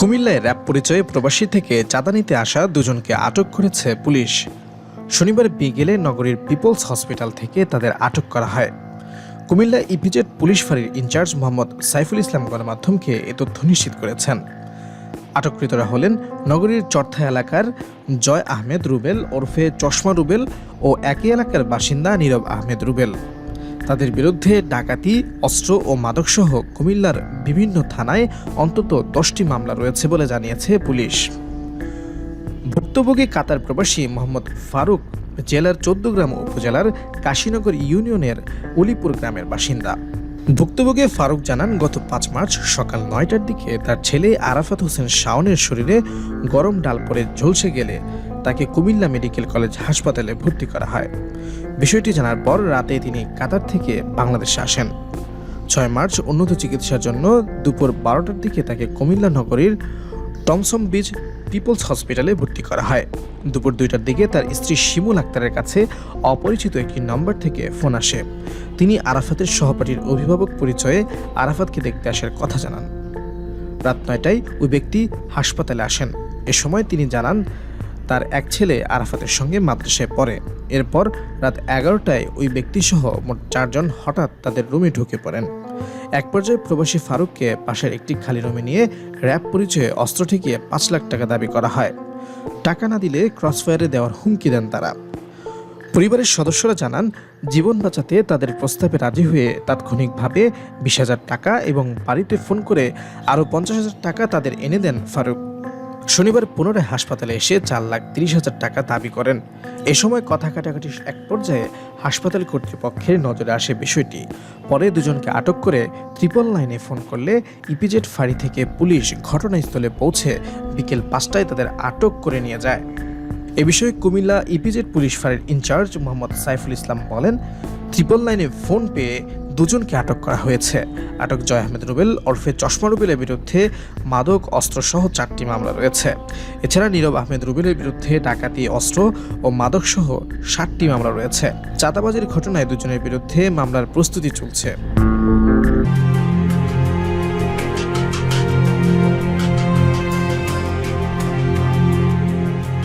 কুমিল্লায় র্যাব পরিচয়ে প্রবাসী থেকে চাঁদা নিতে আসা দুজনকে আটক করেছে পুলিশ। শনিবার বিকেলে নগরীর পিপলস হসপিটাল থেকে তাদের আটক করা হয়। কুমিল্লা ইপিজেড পুলিশ ফাঁড়ির ইনচার্জ মোহাম্মদ সাইফুল ইসলাম গণমাধ্যমকে এ তথ্য নিশ্চিত করেছেন। আটককৃতরা হলেন নগরীর চর্থা এলাকার জয় আহমেদ রুবেল ওরফে চশমা রুবেল ও একই এলাকার বাসিন্দা নীরব আহমেদ রুবেল। তাদের বিরুদ্ধে ডাকাতি, অস্ত্র ও মাদকসহ কুমিল্লার বিভিন্ন থানায় অন্তত দশটি মামলা রয়েছে বলে জানিয়েছে পুলিশ। ভুক্তভোগী কাতার প্রবাসী মোহাম্মদ ফারুক জেলার চৌদ্দগ্রাম উপজেলার কাশীনগর ইউনিয়নের উলিপুর গ্রামের বাসিন্দা। ভুক্তভোগী ফারুক জানান, গত পাঁচ মার্চ সকাল নয়টার দিকে তার ছেলে আরাফাত হোসেন শাওনের শরীরে গরম ডাল পরে ঝলসে গেলে তাকে কুমিল্লা মেডিকেল কলেজ হাসপাতালে ভর্তি করা হয়। বিষয়টি জানার পর রাতে তিনি কাতার থেকে বাংলাদেশে আসেন। ছয় মার্চ উন্নত চিকিৎসার জন্য দুপুর বারোটার দিকে তাকে কুমিল্লা নগরীর টমসম বিচ পিপলস হসপিটালে ভর্তি করা হয়। দুপুর দুইটার দিকে তার স্ত্রী শিমুল আক্তারের কাছে অপরিচিত একটি নম্বর থেকে ফোন আসে। তিনি আরাফাতের সহপাঠীর অভিভাবক পরিচয়ে আরাফাতকে দেখতে আসার কথা জানান। রাত নয়টায় ওই ব্যক্তি হাসপাতালে আসেন। এ সময় তিনি জানান তার এক ছেলে আরাফাতের সঙ্গে মাদ্রাসায় পড়ে। এরপর রাত এগারোটায় ওই ব্যক্তিসহ মোট চারজন হঠাৎ তাদের রুমে ঢুকে পড়েন। এক পর্যায়ে প্রবাসী ফারুককে পাশের একটি খালি রুমে নিয়ে র্যাব পরিচয়ে অস্ত্র ঠেকিয়ে পাঁচ লাখ টাকা দাবি করা হয়। টাকা না দিলে ক্রসফায়ারে দেওয়ার হুমকি দেন তারা। পরিবারের সদস্যরা জানান, জীবন বাঁচাতে তাদের প্রস্তাবে রাজি হয়ে তাৎক্ষণিকভাবে বিশ হাজার টাকা এবং বাড়িতে ফোন করে আরও পঞ্চাশ হাজার টাকা তাদের এনে দেন ফারুক। শনিবার পুনরায় হাসপাতালে এসে চার লাখ তিরিশ হাজার টাকা দাবি করেন। এ সময় কথা কাটাকাটি এক পর্যায়ে হাসপাতাল কর্তৃপক্ষের নজরে আসে বিষয়টি। পরে দুজনকে আটক করে ত্রিপল লাইনে ফোন করলে ইপিজেড ফাঁড়ি থেকে পুলিশ ঘটনাস্থলে পৌঁছে বিকেল পাঁচটায় তাদের আটক করে নিয়ে যায়। এ বিষয়ে কুমিল্লা ইপিজেড পুলিশ ফাঁড়ির ইনচার্জ মোহাম্মদ সাইফুল ইসলাম বলেন, ত্রিপল লাইনে ফোন পেয়ে দুজনকে আটক করা হয়েছে। আটক জয় আহমেদ রুবেল ওরফে চশমা রুবেলের বিরুদ্ধে মাদক, অস্ত্রসহ চারটি মামলা রয়েছে। এছাড়া নীরব আহমেদ রুবেলের বিরুদ্ধে ডাকাতি, অস্ত্র ও মাদকসহ ষাটটি মামলা রয়েছে। চাঁদাবাজির ঘটনায় দুজনের বিরুদ্ধে মামলার প্রস্তুতি চলছে।